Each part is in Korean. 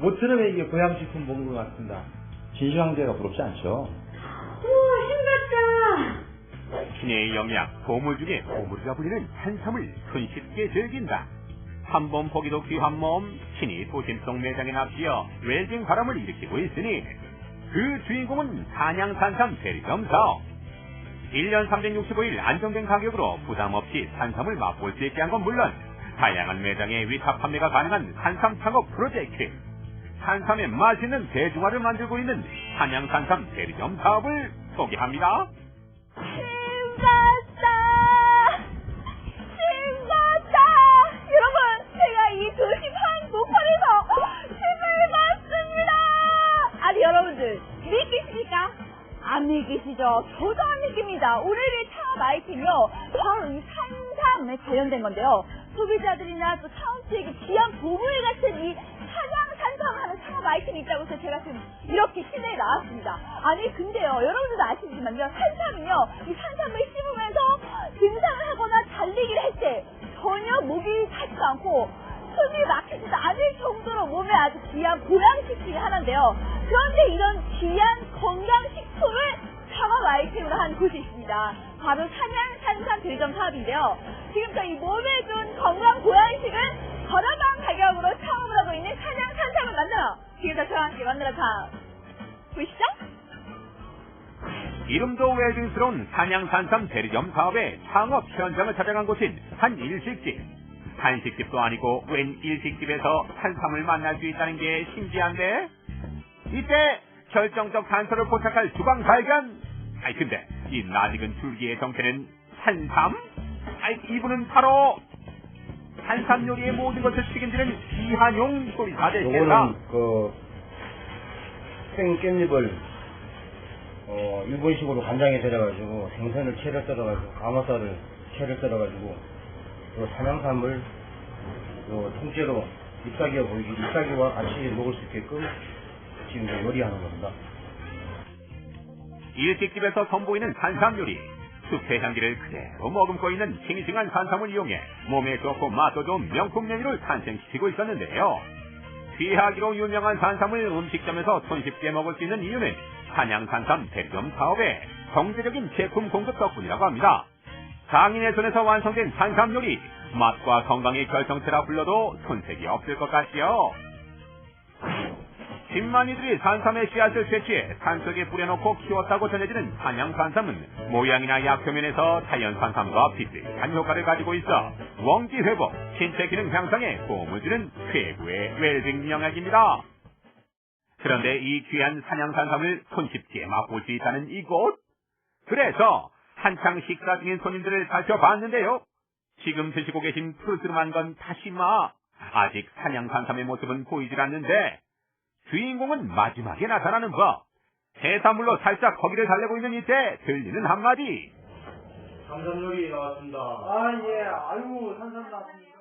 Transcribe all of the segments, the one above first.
모처럼 이게 보양식품 먹는 것 같습니다. 진시황제가 부럽지 않죠? 우와, 신났다. 신의 영양, 보물 중에 보물이라 불리는 산삼을 손쉽게 즐긴다. 한 번 보기도 귀한 몸, 신이 도심 속 매장에 납치어 웰빙 바람을 일으키고 있으니 그 주인공은 산양산삼 대리점 사업. 1년 365일 안정된 가격으로 부담 없이 산삼을 맛볼 수 있게 한 건 물론 다양한 매장에 위탁 판매가 가능한 산삼 창업 프로젝트. 산삼의 맛있는 대중화를 만들고 있는 산양산삼 대리점 사업을 소개합니다. 신났다. 신났다. 여러분, 제가 이 도심 한 목판에서 신을 봤습니다. 아니, 여러분들, 믿기십니까? 안 믿기시죠? 저도 안 믿깁니다. 오늘의 창업 아이템이요. 바로 이 산삼에 관련된 건데요. 소비자들이나 또 사업주에게 귀한 보물 같은 이 아이템이 있다고 해서 제가 지금 이렇게 시내에 나왔습니다. 아니 근데요 여러분들도 아시지만요 산삼은요 이 산삼을 씹으면서 등산을 하거나 달리기를 할 때 전혀 목이 타지도 않고 숨이 막히지도 않을 정도로 몸에 아주 귀한 보양식 중에 하나인데요. 그런데 이런 귀한 건강식품을 창업 아이템으로 한 곳이 있습니다. 바로 산양 산삼 대리점 사업인데요. 지금부터 이 몸에 좋은 건강 보양식을 저렴한 가격으로 창업을 하고 있는 산양 산삼을 만나러 저와 함께 만나러 가 보시죠. 이름도 외진스러운 산양산삼 대리점 사업의 창업 현장을 찾아간 곳인 한 일식집. 한식집도 아니고 웬 일식집에서 산삼을 만날 수 있다는 게 신기한데? 이때 결정적 단서를 포착할 주방 발견! 아이 근데 이 낯익은 줄기의 정체는 산삼? 아이 이분은 바로 산삼 요리의 모든 것을 책임지는 이한용 소리사 대체다. 그 생깻잎을 어 일본식으로 간장에 절여가지고 생선을 채를 썰어가지고 강어살을 채를 썰어가지고 요 산양삼을 요 통째로 잎사귀가 보이기 잎사귀와 같이 먹을 수 있게끔 지금 요리하는 겁니다. 일식집에서 선보이는 산삼 요리. 숲의 향기를 그대로 머금고 있는 싱싱한 산삼을 이용해 몸에 좋고 맛도 좋은 명품 메뉴를 탄생시키고 있었는데요. 귀하기로 유명한 산삼을 음식점에서 손쉽게 먹을 수 있는 이유는 산양산삼 대리점 사업의 경제적인 제품 공급 덕분이라고 합니다. 장인의 손에서 완성된 산삼 요리, 맛과 건강의 결정체라 불러도 손색이 없을 것 같지요. 10만 이들이 산삼의 씨앗을 채취해 산속에 뿌려놓고 키웠다고 전해지는 산양 산삼은 모양이나 약표면에서 자연 산삼과 비슷한 효과를 가지고 있어 원기 회복, 신체 기능 향상에 도움을 주는 최고의 웰빙 영약입니다. 그런데 이 귀한 산양 산삼을 손쉽게 맛볼 수 있다는 이곳. 그래서 한창 식사 중인 손님들을 살펴봤는데요. 지금 드시고 계신 푸르스름한 건 다시마. 아직 산양 산삼의 모습은 보이질 않는데 주인공은 마지막에 나타나는 법. 해산물로 살짝 거기를 달래고 있는 이때 들리는 한마디. 산삼 요리 나왔습니다. 아, 예. 아유, 산삼 나왔습니다.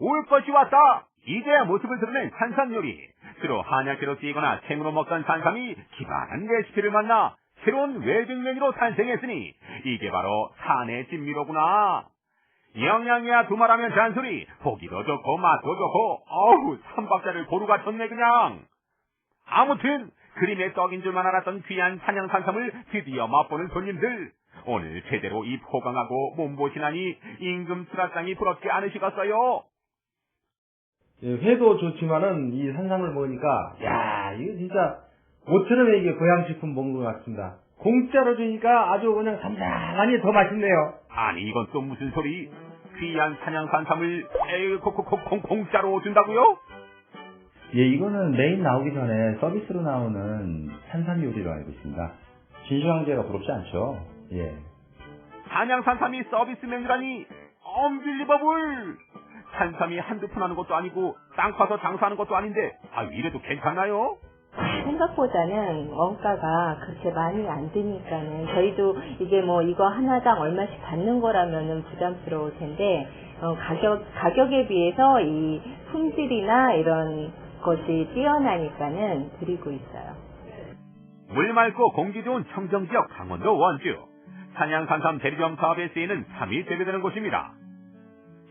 올 것이 왔다. 이제야 모습을 드러낸 산삼 요리. 주로 한약재로 쓰이거나 생으로 먹던 산삼이 기발한 레시피를 만나 새로운 웰빙 메뉴로 탄생했으니 이게 바로 산의 진미로구나. 영양이야 두말하면 잔소리. 보기도 좋고 맛도 좋고 어우 삼박자를 고루 갖췄네 그냥. 아무튼 그림의 떡인 줄만 알았던 귀한 산양 산삼을 드디어 맛보는 손님들. 오늘 제대로 입 호강하고 몸보신하니 임금 수라상이 부럽지 않으시겠어요? 예, 회도 좋지만은 이 산삼을 먹으니까 야 이거 진짜 모처럼 이게 보양식품 먹는 것 같습니다. 공짜로 주니까 아주 그냥 삼삼하니 더 맛있네요. 아니 이건 또 무슨 소리? 귀한 산양 산삼을 에이 콩콩콩 공짜로 준다고요? 예, 이거는 메인 나오기 전에 서비스로 나오는 산삼 요리로 알고 있습니다. 진시황제가 부럽지 않죠? 예. 산양 산삼이 서비스 메뉴라니 엄빌리버블! 산삼이 한두 푼 하는 것도 아니고 땅 파서 장사하는 것도 아닌데 아 이래도 괜찮나요? 생각보다는 원가가 그렇게 많이 안 드니까는 저희도 이게 뭐 이거 하나당 얼마씩 받는 거라면은 부담스러울 텐데 어, 가격 가격에 비해서 이 품질이나 이런 것이 뛰어나니까는 드리고 있어요. 물 맑고 공기 좋은 청정 지역 강원도 원주 산양 산삼 대리점 사업에 쓰이는 삼이 재배되는 곳입니다.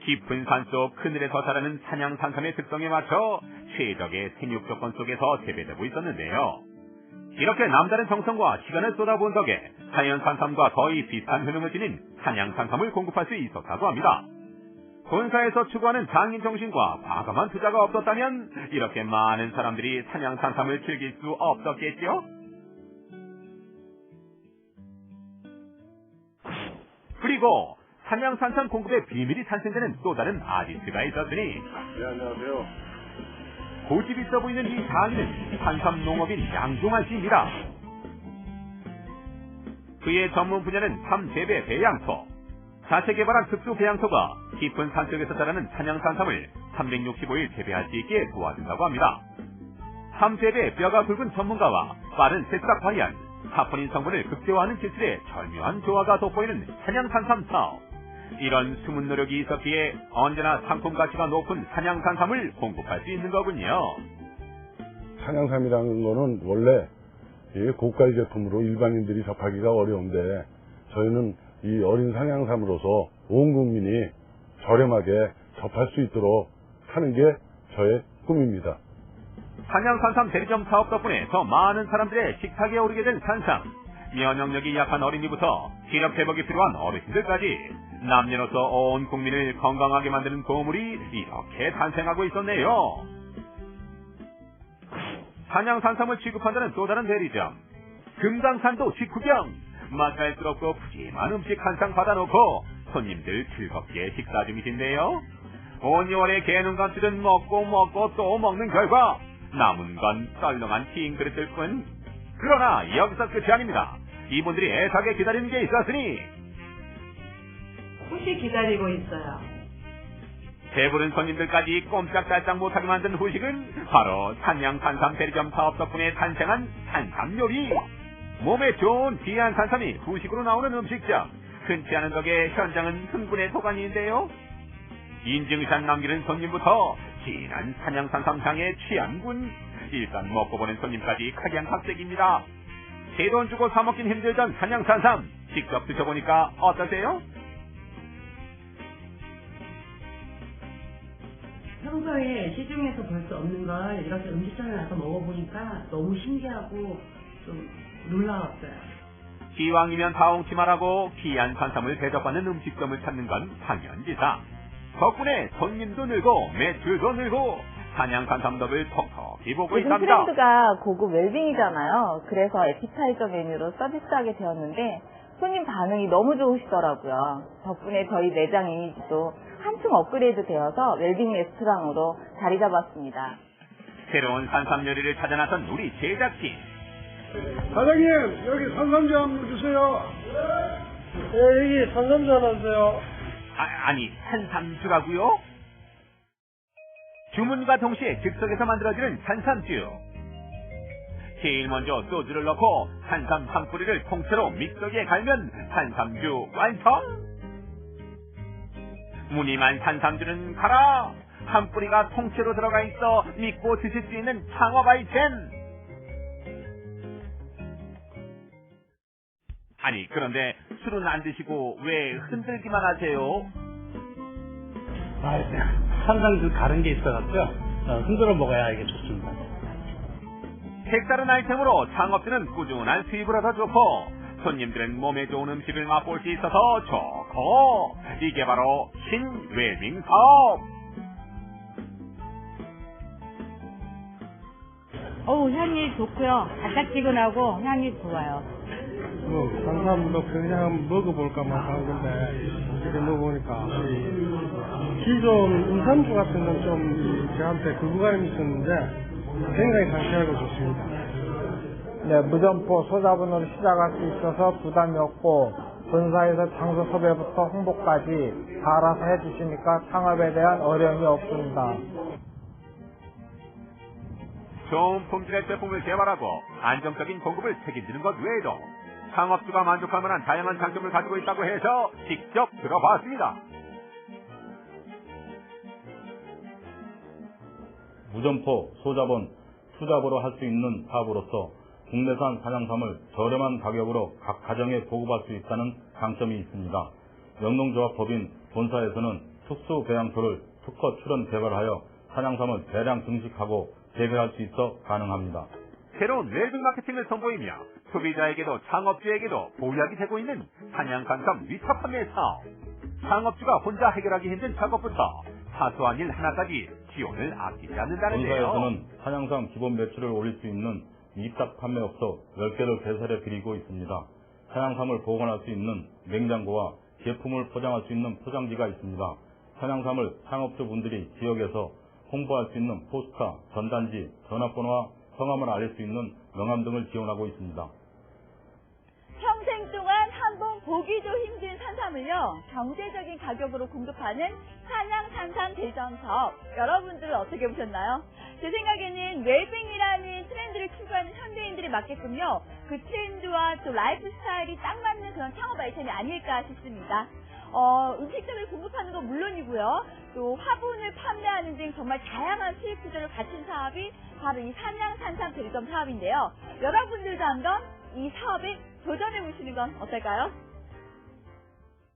깊은 산속 그늘에서 자라는 산양 산삼의 특성에 맞춰 최적의 생육 조건 속에서 재배되고 있었는데요. 이렇게 남다른 정성과 시간을 쏟아본 덕에 자연 산삼과 거의 비슷한 효능을 지닌 산양 산삼을 공급할 수 있었다고 합니다. 본사에서 추구하는 장인 정신과 과감한 투자가 없었다면 이렇게 많은 사람들이 산양 산삼을 즐길 수 없었겠죠? 그리고 산양 산삼 공급의 비밀이 탄생되는 또 다른 아지트가 있었으니 네, 안녕하세요. 고집 있어 보이는 이 장인은 산삼 농업인 양종환 씨입니다. 그의 전문 분야는 삼 재배 배양토. 자체 개발한 특수 배양토가 깊은 산속에서 자라는 산양 산삼을 365일 재배할 수 있게 도와준다고 합니다. 삼 재배 뼈가 굵은 전문가와 빠른 새싹 발현, 사포닌 성분을 극대화하는 기술의 절묘한 조화가 돋보이는 산양 산삼 사업. 이런 숨은 노력이 있었기에 언제나 상품 가치가 높은 산양 산삼을 공급할 수 있는 거군요. 산양삼이라는 거는 원래 이 고가의 제품으로 일반인들이 접하기가 어려운데 저희는 이 어린 산양삼으로서 온 국민이 저렴하게 접할 수 있도록 하는 게 저의 꿈입니다. 산양산삼 대리점 사업 덕분에 더 많은 사람들의 식탁에 오르게 된 산삼. 면역력이 약한 어린이부터 기력 회복이 필요한 어르신들까지 남녀노소 온 국민을 건강하게 만드는 보물이 이렇게 탄생하고 있었네요. 산양산삼을 취급한다는 또 다른 대리점. 금강산도 직구경. 맛깔스럽고 푸짐한 음식 한 상 받아놓고 손님들 즐겁게 식사 중이신데요. 온유월의 개눈 감칠은 먹고 먹고 또 먹는 결과 남은 건 썰렁한 흰 그릇일 뿐. 그러나 여기서 끝이 아닙니다. 이분들이 애타게 기다리는 게 있었으니 혹시 기다리고 있어요. 배부른 손님들까지 꼼짝달싹 못하게 만든 후식은 바로 산양 산삼 대리점 사업 덕분에 탄생한 산삼 요리. 몸에 좋은 귀한 산삼이 후식으로 나오는 음식점. 흔치 않은 덕에 현장은 흥분의 도가니인데요. 인증샷 남기는 손님부터 진한 산양 산삼 향에 취한군. 일단 먹고 보는 손님까지 각양각색입니다. 제 돈 주고 사 먹긴 힘들던 산양 산삼 직접 드셔보니까 어떠세요? 평소에 시중에서 볼 수 없는 걸 이렇게 음식점에 가서 먹어보니까 너무 신기하고 좀 놀라웠어요. 기왕이면 다홍치마라고 귀한 산삼을 대접받는 음식점을 찾는 건 당연지사. 덕분에 손님도 늘고 매출도 늘고 산양 산삼덕을 톡톡히 보고 요즘 있답니다. 트렌드가 고급 웰빙이잖아요. 그래서 에피타이저 메뉴로 서비스하게 되었는데 손님 반응이 너무 좋으시더라고요. 덕분에 저희 매장 이미지도 한층 업그레이드 되어서 웰빙 레스토랑으로 자리 잡았습니다. 새로운 산삼 요리를 찾아 나선 우리 제작진. 사장님 여기 산삼주 한번 주세요. 네 여기 산삼주 하나 주세요. 아, 아니 산삼주라고요? 주문과 동시에 즉석에서 만들어지는 산삼주. 제일 먼저 소주를 넣고 산삼 한 뿌리를 통째로 믹서기에 갈면 산삼주 완성. 무늬만 산삼주는 가라. 한 뿌리가 통째로 들어가 있어 믿고 드실 수 있는 창업 아이템. 아니 그런데 술은 안 드시고 왜 흔들기만 하세요? 아, 항상 그 다른 게 있어갖고요. 어, 흔들어 먹어야 이게 좋습니다. 색다른 아이템으로 창업주는 꾸준한 수입을 얻어 좋고 손님들은 몸에 좋은 음식을 맛볼 수 있어서 좋고 이게 바로 신웨빙 사업 어우 향이 좋고요. 달짝지근하고 향이 좋아요. 뭐 산삼도 그냥 먹어볼까만 하는 건데 이렇게 먹어보니까 이 기존 인삼주 같은 건 좀 저한테 거부감이 있었는데 굉장히 상쾌하고 좋습니다. 네, 무점포 소자본으로 시작할 수 있어서 부담이 없고 본사에서 장소 섭외부터 홍보까지 다 알아서 해주시니까 창업에 대한 어려움이 없습니다. 좋은 품질의 제품을 개발하고 안정적인 공급을 책임지는 것 외에도 창업주가 만족할 만한 다양한 장점을 가지고 있다고 해서 직접 들어봤습니다. 무점포, 소자본, 투잡으로 할 수 있는 사업으로서 국내산 산양삼을 저렴한 가격으로 각 가정에 보급할 수 있다는 장점이 있습니다. 영농조합법인 본사에서는 특수 배양토를 특허 출원 개발하여 산양삼을 대량 증식하고 재배할 수 있어 가능합니다. 새로운 웰빙 마케팅을 선보이며 소비자에게도 창업주에게도 보약이 되고 있는 한양산삼 위탁 판매 사업. 창업주가 혼자 해결하기 힘든 작업부터 사소한 일 하나까지 지원을 아끼지 않는다는데요. 본사에서는 한양삼 기본 매출을 올릴 수 있는 위탁 판매업소 10개를 개설해 드리고 있습니다. 한양삼을 보관할 수 있는 냉장고와 제품을 포장할 수 있는 포장지가 있습니다. 한양삼을 창업주분들이 지역에서 홍보할 수 있는 포스터, 전단지, 전화번호와 성함을 알릴 수 있는 명함 등을 지원하고 있습니다. 평생 동안 한 번 보기도 힘든 산삼을요 경제적인 가격으로 공급하는 한양 산삼 대전 사업 여러분들 어떻게 보셨나요? 제 생각에는 웰빙이라는 트렌드를 추구하는 현대인들이 맞게끔요 그 트렌드와 또 라이프 스타일이 딱 맞는 그런 창업 아이템이 아닐까 싶습니다. 어, 음식점을 공급하는 건 물론이고요. 또 화분을 판매하는 등 정말 다양한 수익 구조를 갖춘 사업이 바로 이 산양 산삼 대리점 사업인데요. 여러분들도 한번 이 사업에 도전해 보시는 건 어떨까요?